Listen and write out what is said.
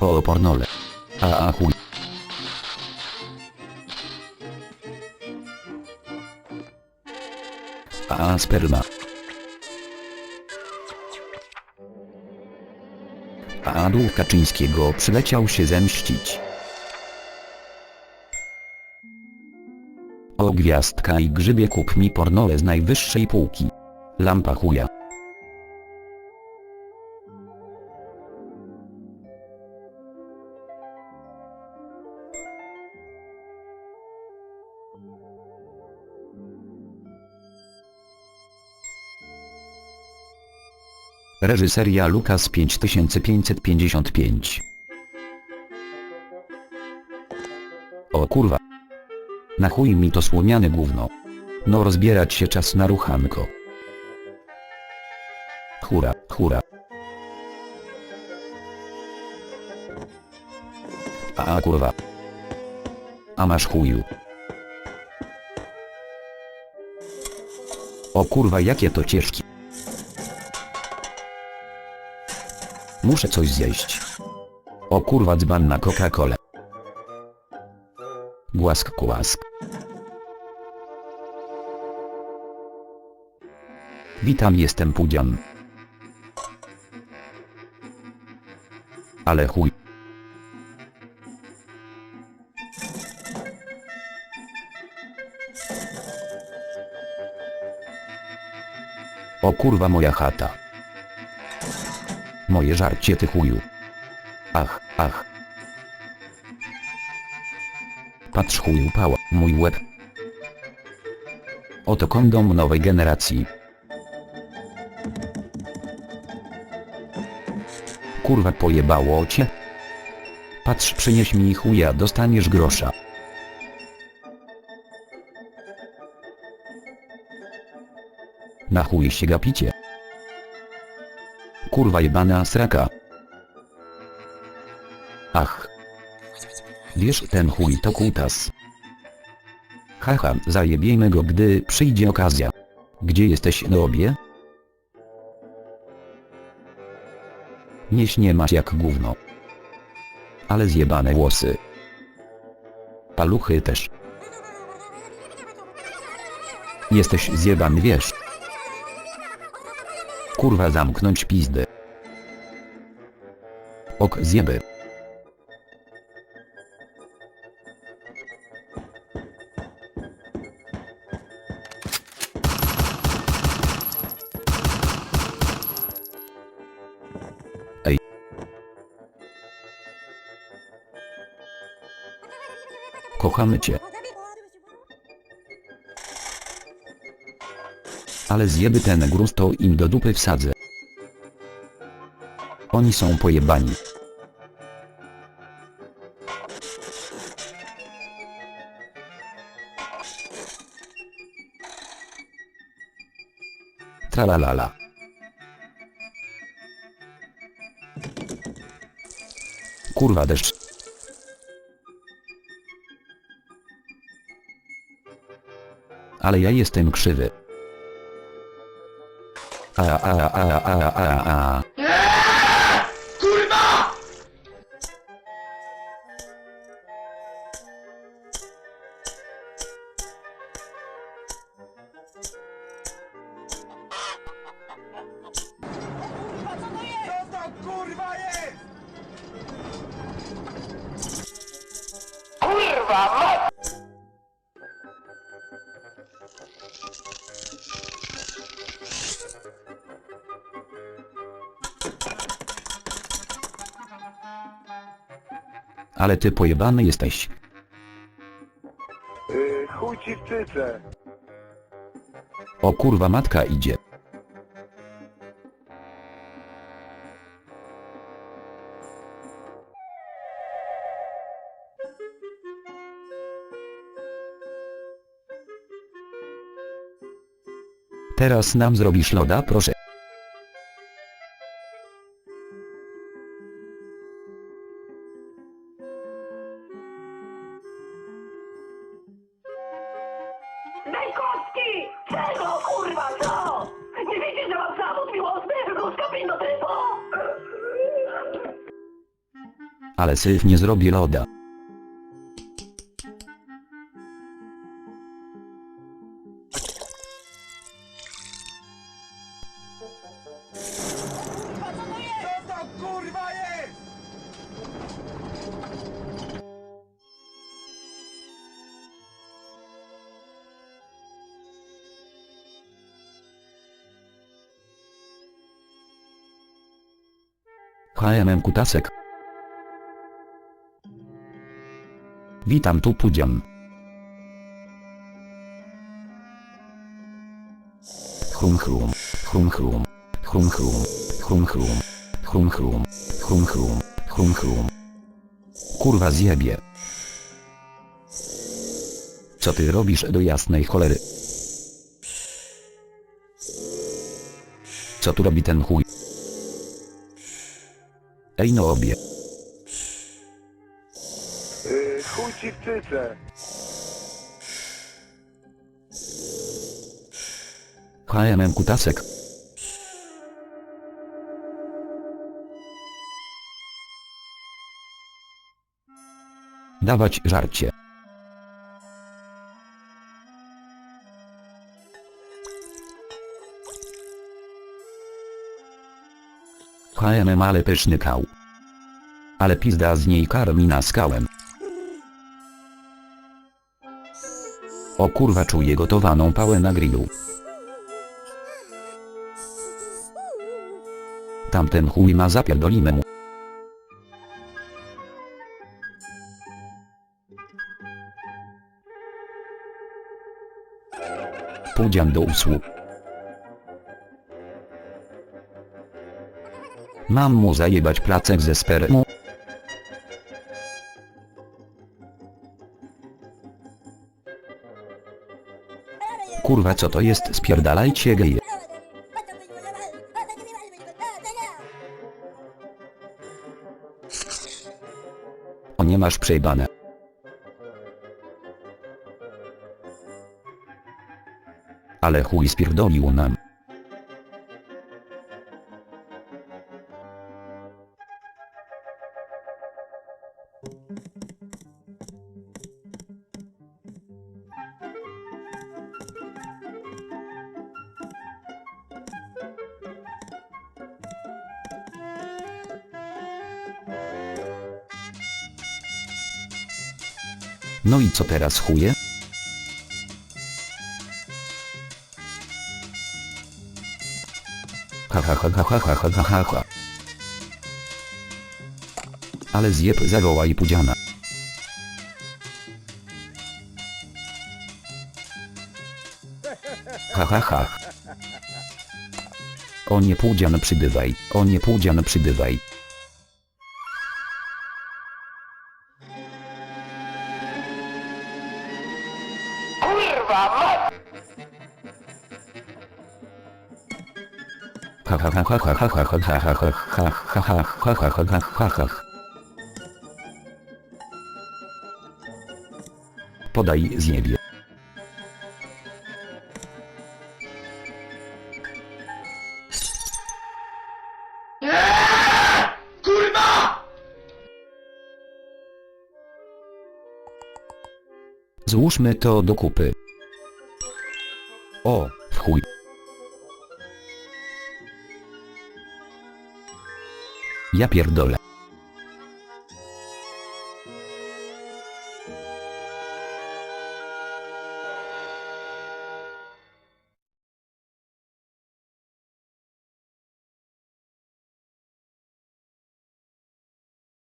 O pornole. A a chuj. A sperma. A duch Kaczyńskiego przyleciał się zemścić. O gwiazdka i grzybie kup mi pornole z najwyższej półki. Lampa chuja. Reżyseria Lukas 5555 O kurwa. Na chuj mi to słomiane gówno. No rozbierać się czas na ruchanko. Hura, hura. A, kurwa. A masz chuju. O kurwa jakie to ciężkie. Muszę coś zjeść. O kurwa dzban na Coca-Colę. Głask kłask. Witam jestem Pudzian. Ale chuj. O kurwa moja chata. Moje żarcie ty chuju. Ach, ach. Patrz chuju pała, mój łeb. Oto kondom nowej generacji. Kurwa pojebało cię. Patrz przynieś mi chuja dostaniesz grosza. Na chuj się gapicie. Kurwa jebana sraka. Ach. Wiesz ten chuj to kutas. Haha, zajebiemy go gdy przyjdzie okazja. Gdzie jesteś nobie? Nie masz jak gówno. Ale zjebane włosy. Paluchy też. Jesteś zjebany wiesz. Kurwa zamknąć pizdy. Ok zjeby. Ej. Kochamy cię. Ale zjeby ten gruz to im do dupy wsadzę. Oni są pojebani. Tralalala. Kurwa deszcz. Ale ja jestem krzywy. A a a a a a. Co Ale ty pojebany jesteś. Yy, chuj ci w cyce. O kurwa matka idzie. Teraz nam zrobisz loda proszę. Daj kostki! Czego, kurwa, co? Nie widzisz, że mam zawód miłosny? Ruska do typu? Ale syf nie zrobię loda. Kurwa jest? HMM Kutasek. Witam tu Pudzian. Chrum chrum, chrum chrum, chrum chrum, chrum chrum, chrum chrum, chrum chrum, chrum chrum. Kurwa zjebie. Co ty robisz do jasnej cholery? Co tu robi ten chuj? Ej no obie. Yy, chuj ci w cyce. HMM Kutasek. Dawać żarcie. HMM ale pyszny kał. Ale pizda z niej karmi na skałem. O kurwa czuję gotowaną pałę na grillu. Tamten chuj ma zapierdolimy mu. Pudzian do usług. Mam mu zajebać placek ze spermą. Kurwa co to jest spierdalajcie geje. O nie masz przejbane. Ale chuj spierdolił nam. No i co teraz chuje? ha Ale zjeb zawoła i pudziana. Ha ha ha. O nie pudzian przybywaj, o nie pudzian przybywaj. Podaj zjebie. Złóżmy to do kupy. O, w chuj. Ja pierdolę.